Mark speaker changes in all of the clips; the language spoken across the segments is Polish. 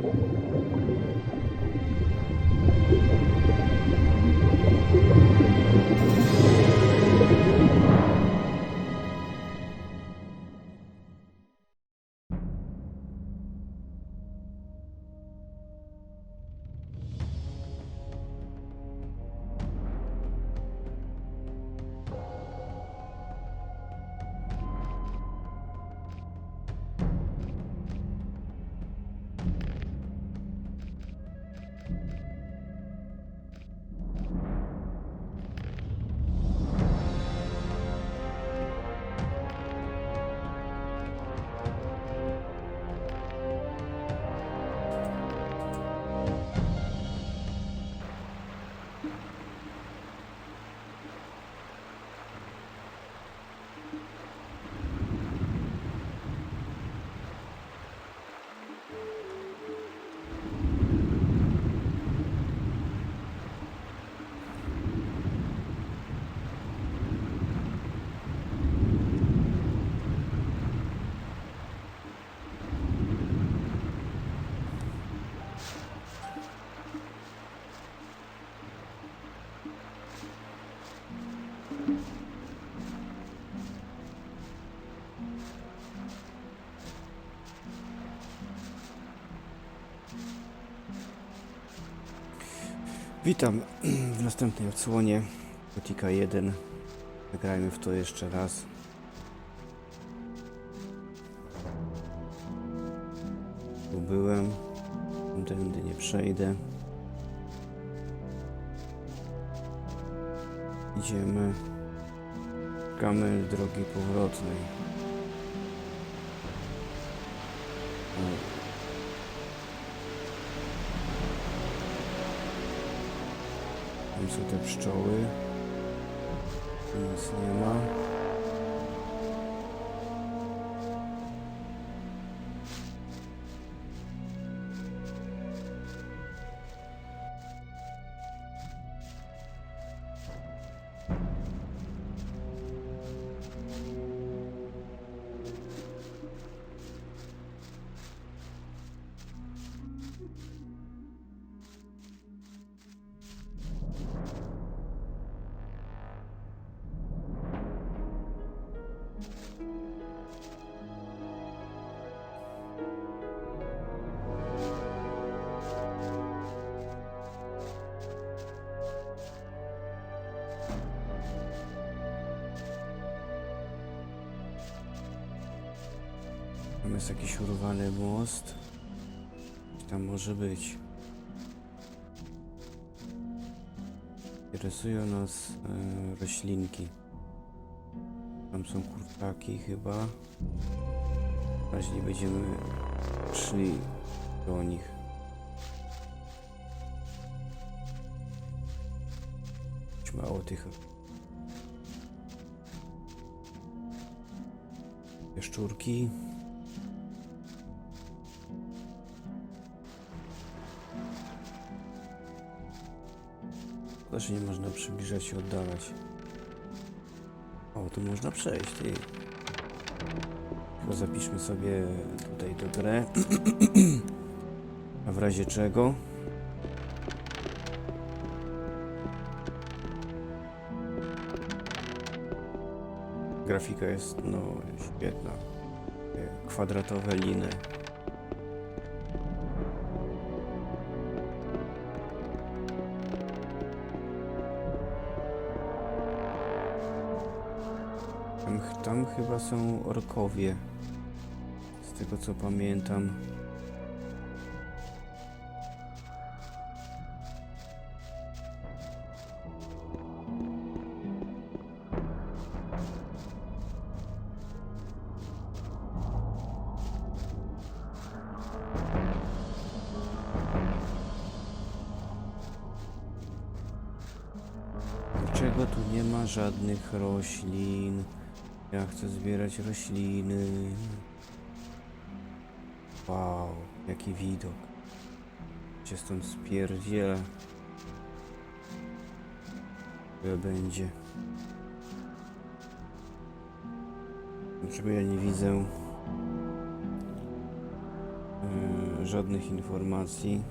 Speaker 1: Thank you. Witam w następnej odsłonie Gotika 1. Zagrajmy w to jeszcze raz. Tu byłem. Tędy nie przejdę. Idziemy. Szukamy drogi powrotnej. Tam są te pszczoły. Nic nie ma. Tam jest jakiś urwany most. Tam może być? Interesują nas e, roślinki. Tam są kurczaki chyba. Raźniej będziemy szli do nich. Mało tych jaszczurki. Że nie można przybliżać i oddalać. O, tu można przejść, ty. Tylko zapiszmy sobie tutaj do grę. A w razie czego? Grafika jest, no, świetna. Kwadratowe liny. Chyba są orkowie. Z tego co pamiętam. Dlaczego tu nie ma żadnych roślin? Ja chcę zbierać rośliny. Wow, jaki widok. Cię stąd spierdziela. Tyle będzie. Dlaczego ja nie widzę Yy, żadnych informacji.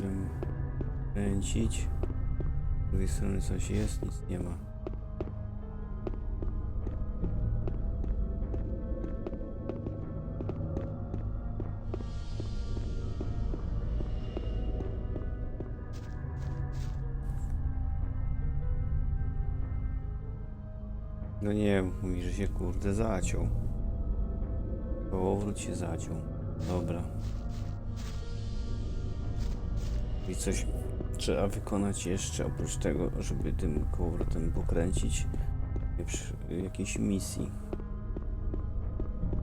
Speaker 1: Tym kręcić. Z drugiej strony coś jest, nic nie ma. No nie, mówi, że się kurde zaciął. Kołowrót się zaciął. Dobra. I coś trzeba wykonać jeszcze oprócz tego, żeby tym kołowrotem pokręcić przy jakiejś misji.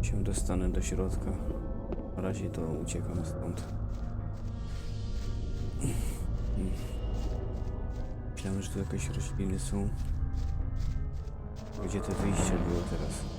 Speaker 1: Się dostanę do środka. Na razie to uciekam stąd. Myślałem, że tu jakieś rośliny są. Gdzie to wyjście było teraz?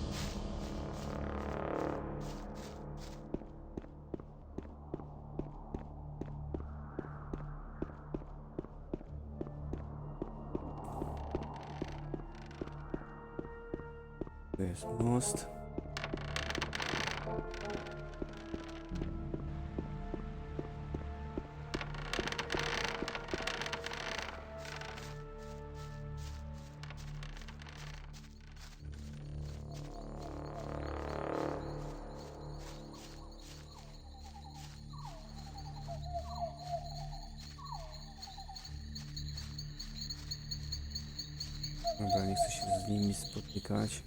Speaker 1: Dobra, nie chcę się z nimi spotykać.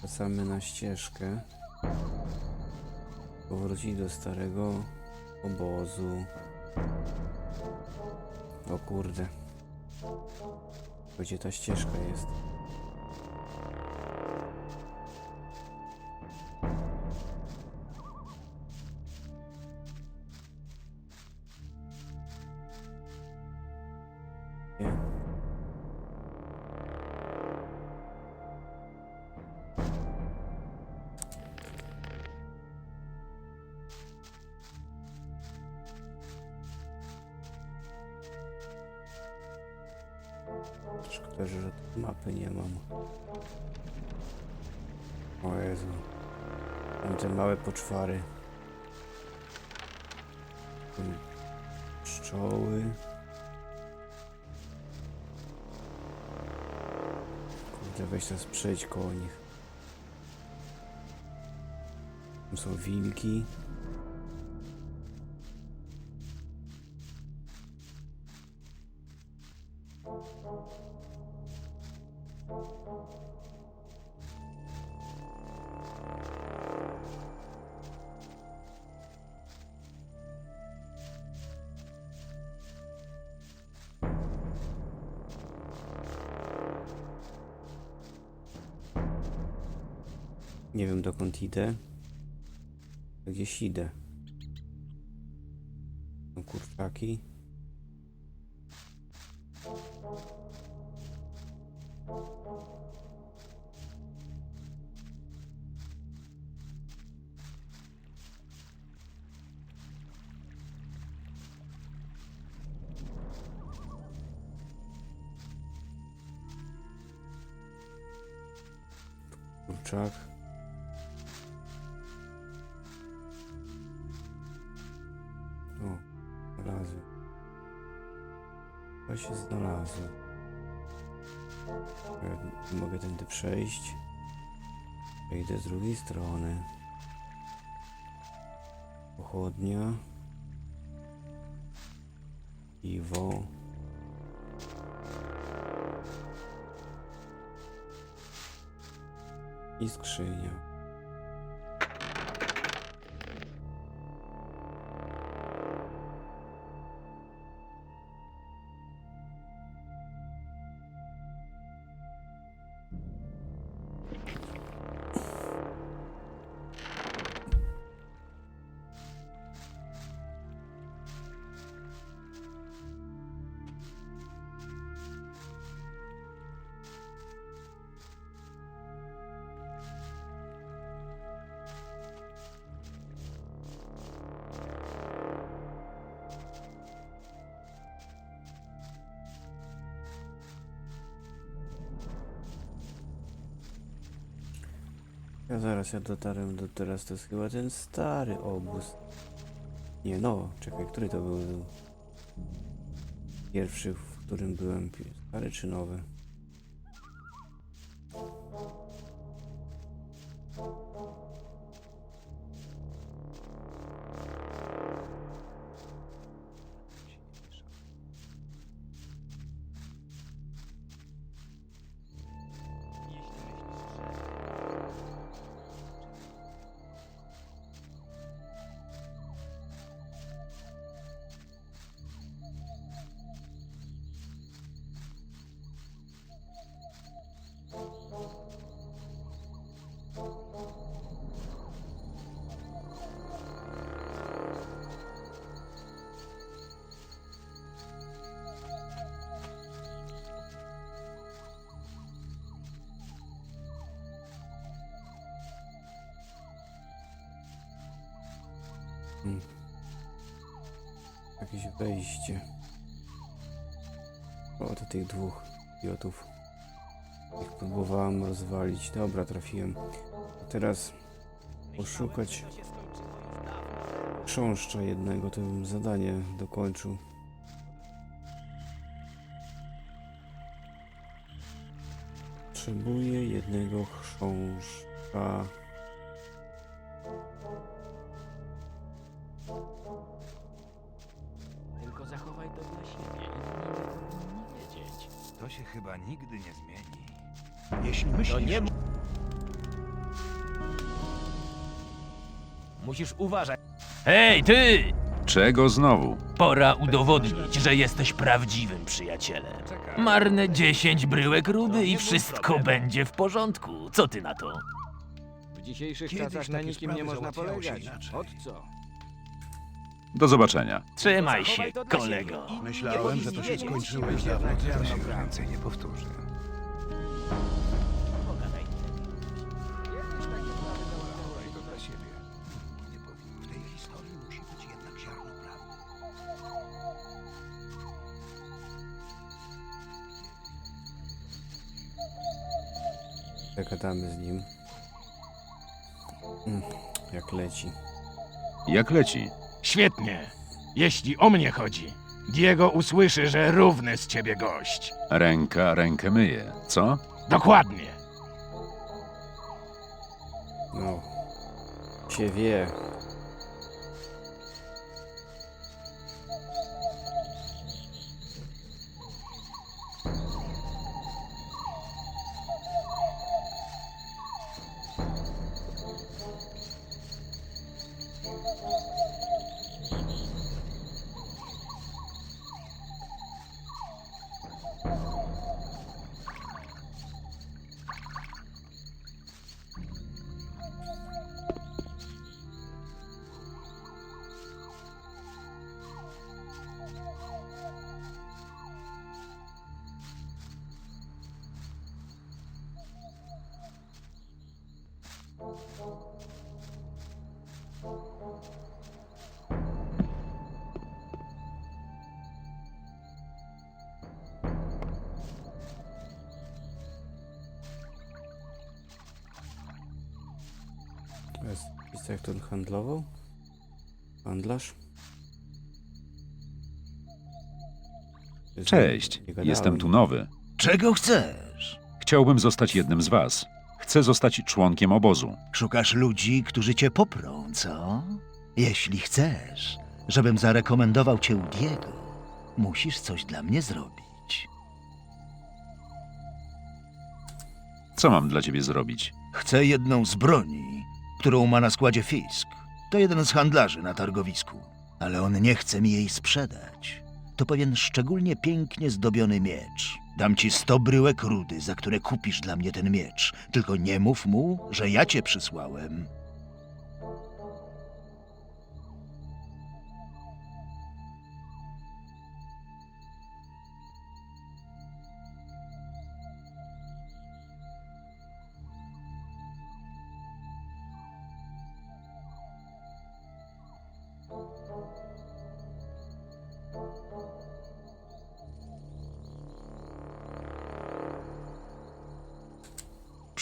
Speaker 1: Wracamy na ścieżkę. Powrócić do starego obozu. O kurde. Gdzie ta ścieżka jest? Szkoda, że mapy nie mam. O Jezu. Tam te małe poczwary. Tu Pszczoły. Kurde, weź teraz przejdź koło nich. Tam są wilki. Nie wiem dokąd idę. Gdzieś idę. Są kurczaki. Kurczak. Mogę tędy przejść. Idę z drugiej strony. Pochodnia. Piwo. I skrzynia. Ja zaraz ja dotarłem do teraz, to jest chyba ten stary obóz. Nie no, czekaj, który to był? Pierwszy, w którym byłem, stary czy nowy? Hmm. Jakieś wejście. O, to tych dwóch idiotów. Ich próbowałem rozwalić. Dobra, trafiłem. A teraz poszukać chrząszcza jednego, to bym zadanie dokończył. Potrzebuję jednego chrząszcza.
Speaker 2: Myślisz,
Speaker 3: To nie... Musisz uważać. Hej, ty!
Speaker 4: Czego znowu?
Speaker 3: Pora udowodnić, że jesteś prawdziwym przyjacielem. Marne 10 bryłek rudy i wszystko będzie w porządku. Co ty na to?
Speaker 5: W dzisiejszych
Speaker 2: Kiedyś
Speaker 5: czasach na
Speaker 2: takie
Speaker 5: nikim nie
Speaker 2: sprawy
Speaker 5: można
Speaker 2: załatwiało się
Speaker 5: polegać.
Speaker 2: inaczej.
Speaker 5: Od co?
Speaker 4: Do zobaczenia.
Speaker 3: Trzymaj się, kolego.
Speaker 2: myślałem, że to się skończyło już dawno, to się więcej nie powtórzy.
Speaker 1: Zagadamy z nim. Mm, jak leci.
Speaker 4: Jak leci?
Speaker 6: Świetnie. Jeśli o mnie chodzi, Diego usłyszy, że równy z ciebie gość.
Speaker 4: Ręka rękę myje, co?
Speaker 6: Dokładnie.
Speaker 1: No. Się wie. Jak ten handlował? Handlarz?
Speaker 4: Cześć, jestem tu nowy.
Speaker 7: Czego chcesz?
Speaker 4: Chciałbym zostać jednym z was. Chcę zostać członkiem obozu.
Speaker 7: Szukasz ludzi, którzy cię poprą, co? Jeśli chcesz, żebym zarekomendował cię u Diego, musisz coś dla mnie zrobić.
Speaker 4: Co mam dla ciebie zrobić?
Speaker 7: Chcę jedną z broni, którą ma na składzie Fisk. To jeden z handlarzy na targowisku, ale on nie chce mi jej sprzedać. To pewien szczególnie pięknie zdobiony miecz. Dam ci sto bryłek rudy, za które kupisz dla mnie ten miecz. Tylko nie mów mu, że ja cię przysłałem.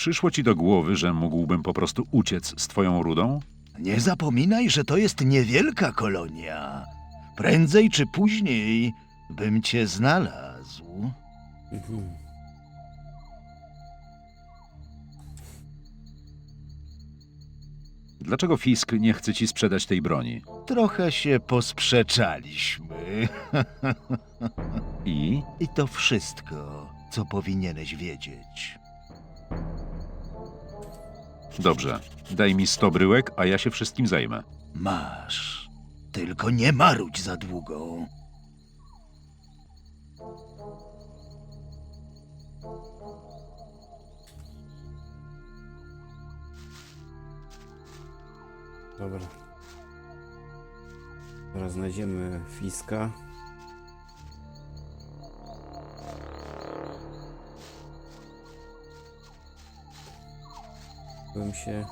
Speaker 4: Przyszło ci do głowy, że mógłbym po prostu uciec z twoją rudą?
Speaker 7: Nie zapominaj, że to jest niewielka kolonia. Prędzej czy później bym cię znalazł.
Speaker 1: Mhm.
Speaker 4: Dlaczego Fisk nie chce ci sprzedać tej broni?
Speaker 7: Trochę się posprzeczaliśmy.
Speaker 4: I
Speaker 7: I to wszystko, co powinieneś wiedzieć.
Speaker 4: Dobrze, daj mi sto bryłek, a ja się wszystkim zajmę.
Speaker 7: Masz. Tylko nie marudź za długo.
Speaker 1: Dobra. Teraz znajdziemy Fiska. Bym się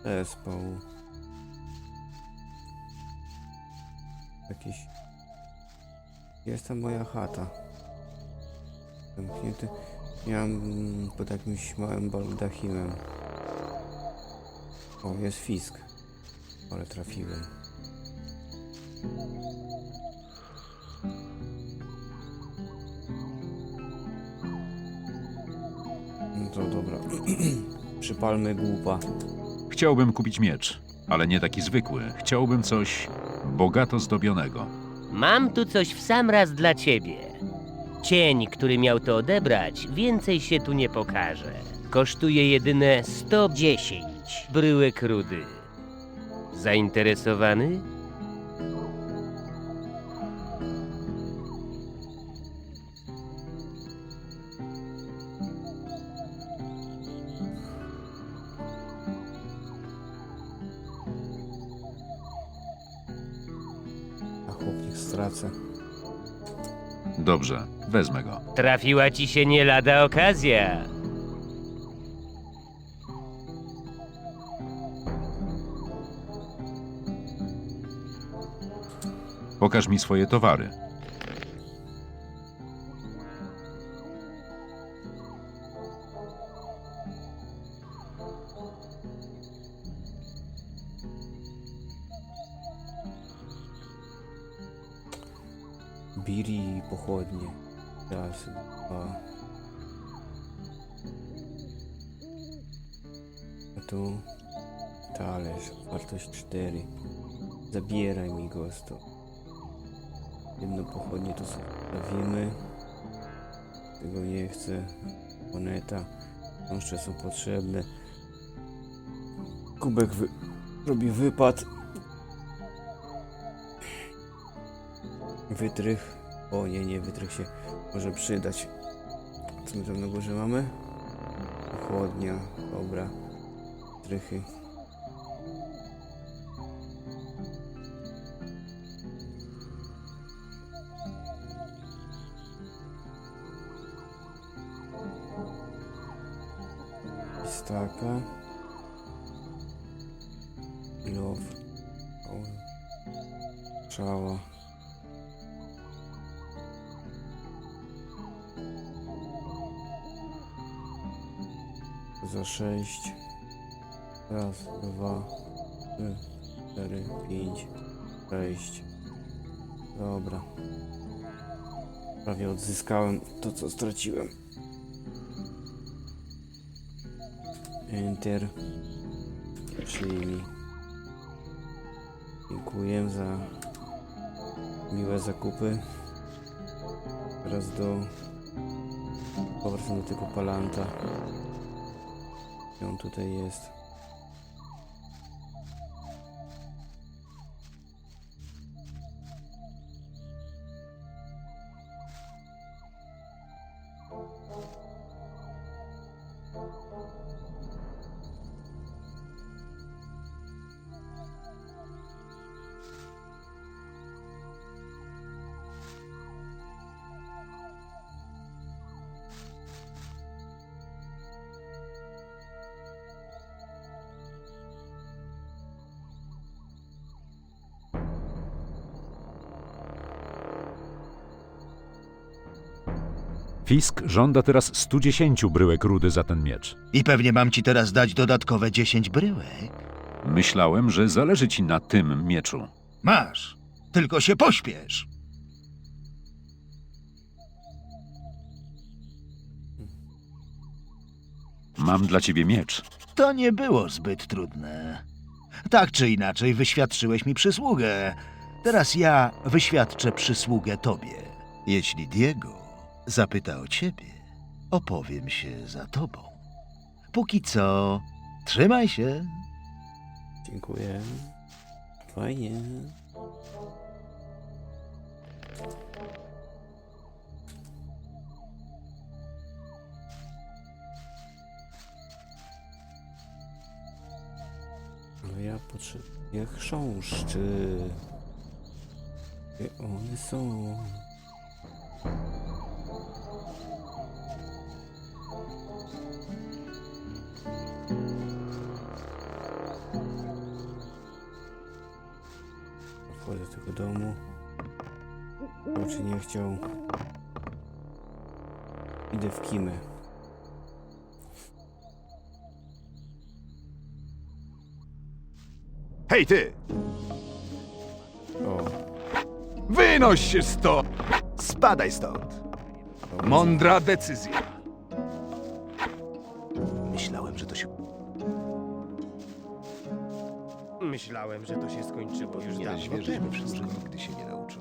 Speaker 1: przespał. Jakiś... Jest tam moja chata. Zamknięty. Miałem pod jakimś małym baldachimem. O, jest Fisk. Ale trafiłem. Przypalmy głupa.
Speaker 4: Chciałbym kupić miecz, ale nie taki zwykły. Chciałbym coś bogato zdobionego.
Speaker 8: Mam tu coś w sam raz dla ciebie. Cień, który miał to odebrać, więcej się tu nie pokaże. Kosztuje jedyne 110 bryłek rudy. Zainteresowany?
Speaker 4: Dobrze, wezmę go.
Speaker 8: Trafiła ci się nie lada okazja.
Speaker 4: Pokaż mi swoje towary.
Speaker 1: Zabieraj mi go stąd. Jedno pochodnie to sobie stawimy. Tego nie chcę. Moneta. Jeszcze są potrzebne. Kubek wy... robi wypad. Wytrych. O nie, nie, wytrych się może przydać. Co my tam na górze mamy? Chłodnia, dobra. Wytrychy. Pistaka. Love. O. Czała. za sześć. Raz, dwa, trzy, cztery, pięć, sześć. Dobra. Prawie odzyskałem to, co straciłem. Enter. Przyjmij. Dziękuję za miłe zakupy. Teraz do... Powracam do tego palanta. I on tutaj jest.
Speaker 4: Fisk żąda teraz 110 bryłek rudy za ten miecz.
Speaker 7: I pewnie mam ci teraz dać dodatkowe 10 bryłek.
Speaker 4: Myślałem, że zależy ci na tym mieczu.
Speaker 7: Masz. Tylko się pośpiesz.
Speaker 4: Mam dla ciebie miecz.
Speaker 7: To nie było zbyt trudne. Tak czy inaczej, wyświadczyłeś mi przysługę. Teraz ja wyświadczę przysługę tobie. Jeśli Diego zapyta o ciebie, opowiem się za tobą. Póki co, trzymaj się.
Speaker 1: Dziękuję. Fajnie. Ale ja potrzebuję chrząszczy. Gdzie one są? Wchodzę do tego domu. Oczy nie chciał. Idę w kimę.
Speaker 2: Hej ty!
Speaker 1: O,
Speaker 2: Wynoś się stąd! Spadaj stąd! Mądra decyzja.
Speaker 8: Skończyło już
Speaker 2: we wszystko, nigdy się nie nauczą.